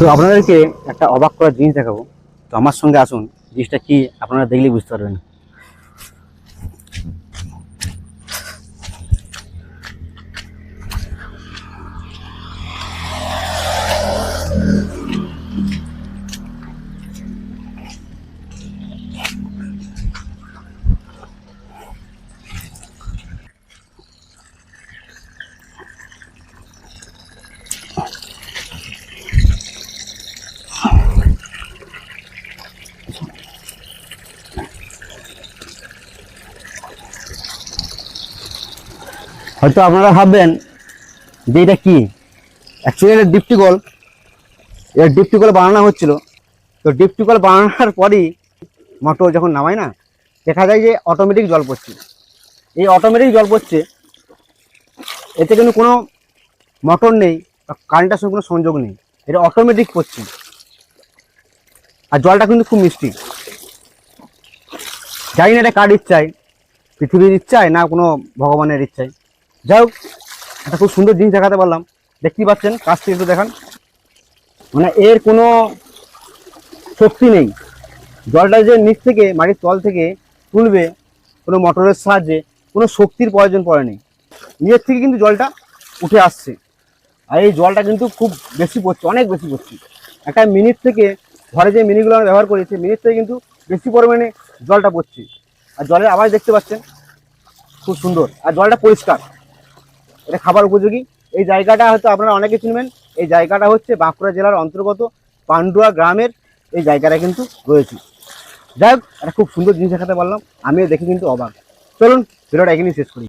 তো আপনাদেরকে একটা অবাক করার জিনিস দেখাবো। তো আমার সঙ্গে আসুন, জিনিসটা কি আপনারা দেখলেই বুঝতে পারবেন। হয়তো আপনারা ভাববেন যে এটা কি? অ্যাকচুয়ালি এটা ডিপটিকল এর ডিপটিকল বানানো হচ্ছিল। তো ডিপটিকল বানানোর পরই মোটর যখন নামায় না, দেখা যায় যে অটোমেটিক জল পড়ছে। এই অটোমেটিক জল পড়ছে, এতে কিন্তু কোনো মোটর নেই বা কারেন্টের সঙ্গে কোনো সংযোগ নেই। এটা অটোমেটিক পড়ছে। আর জলটা কিন্তু খুব মিষ্টি। জানি না এটা কার ইচ্ছায়, পৃথিবীর ইচ্ছায় না কোনো ভগবানের ইচ্ছায়। যাই হোক, একটা খুব সুন্দর জিনিস দেখাতে পারলাম। দেখতেই পাচ্ছেন কাছ থেকে একটু দেখান। মানে এর কোনো শক্তি নেই। জলটা যে নিচ থেকে, মাটির তল থেকে তুলবে, কোনো মোটরের সাহায্যে, কোনো শক্তির প্রয়োজন পড়েনি। নিজের থেকে কিন্তু জলটা উঠে আসছে। আর এই জলটা কিন্তু খুব বেশি পড়ছে, অনেক বেশি পড়ছে। একটা মিনিট থেকে, ঘরে যে মিনিগুলো আমরা ব্যবহার করি, সেই মিনিট থেকে কিন্তু বেশি পরিমাণে জলটা পড়ছে। আর জলের আওয়াজ দেখতে পাচ্ছেন, খুব সুন্দর। আর জলটা পরিষ্কার। এটা খাবার উপযোগী। এই জায়গাটা হয়তো আপনারা অনেকে চিনবেন। এই জায়গাটা হচ্ছে বাঁকুড়া জেলার অন্তর্গত পান্ডুয়া গ্রামের এই জায়গাটা কিন্তু রয়েছে। যাই হোক, একটা খুব সুন্দর জিনিস দেখাতে পারলাম। আমিও দেখে কিন্তু অবাক। চলুন, ভিডিওটা এখানেই শেষ করি।